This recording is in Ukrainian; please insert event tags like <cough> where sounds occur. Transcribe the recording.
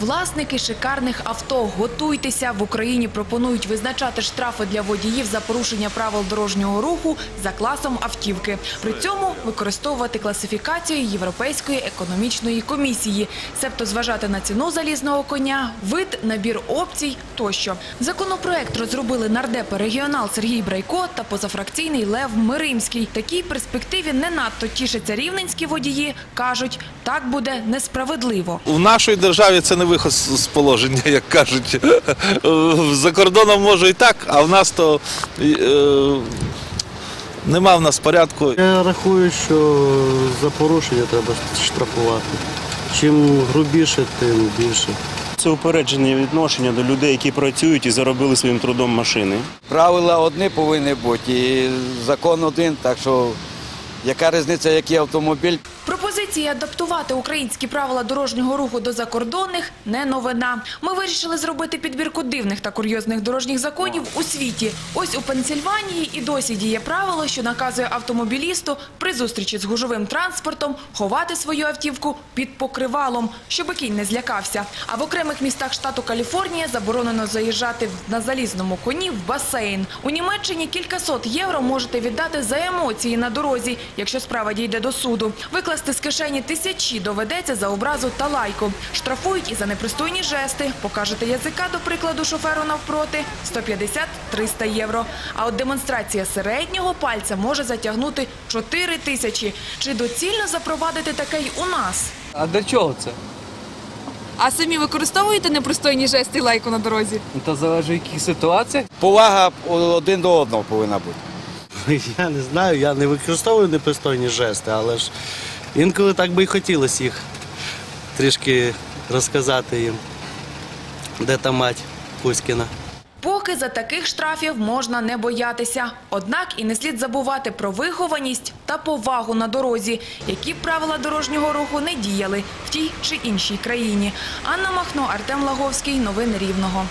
Власники шикарних авто, готуйтеся. В Україні пропонують визначати штрафи для водіїв за порушення правил дорожнього руху за класом автівки. При цьому використовувати класифікацію Європейської економічної комісії, себто зважати на ціну залізного коня, вид, набір опцій тощо. Законопроект розробили нардепи регіонал Сергій Брайко та позафракційний Лев Миримський. Такій перспективі не надто тішаться рівненські водії. кажуть, так буде несправедливо. У нашій державі це не виход з з положення, як кажуть. <laughs> За кордоном може і так, а в нас то е, нема в нас порядку. Я рахую, що за порушення треба штрафувати. Чим грубіше, тим більше. Це упереджене відношення до людей, які працюють і заробили своїм трудом машини. Правила одні повинні бути, і закон один, так що яка різниця, який автомобіль. Пропозиції адаптувати українські правила дорожнього руху до закордонних не новина. Ми вирішили зробити підбірку дивних та курйозних дорожніх законів у світі. Ось у Пенсільванії і досі діє правило, що наказує автомобілісту при зустрічі з гужовим транспортом ховати свою автівку під покривалом, щоб кінь не злякався. А в окремих містах штату Каліфорнія заборонено заїжджати на залізному коні в басейн. У Німеччині кількасот євро можете віддати за емоції на дорозі, якщо справа дійде до суду. Викласти з кишені тисячі доведеться за образу та лайку. Штрафують і за непристойні жести. Покажете язика, до прикладу, шоферу навпроти – 150-300 євро. А от демонстрація середнього пальця може затягнути 4 тисячі. Чи доцільно запровадити таке й у нас? А для чого це? А самі використовуєте непристойні жести і лайку на дорозі? Та залежить в яких ситуаціях. Повага один до одного повинна бути. <laughs> Я не знаю, я не використовую непристойні жести, але ж інколи так би і хотілося їх трішки розказати їм, де та мать Кузькіна. Поки за таких штрафів можна не боятися. Однак і не слід забувати про вихованість та повагу на дорозі, які правила дорожнього руху не діяли в тій чи іншій країні. Анна Махно, Артем Лаговський. Новини Рівного.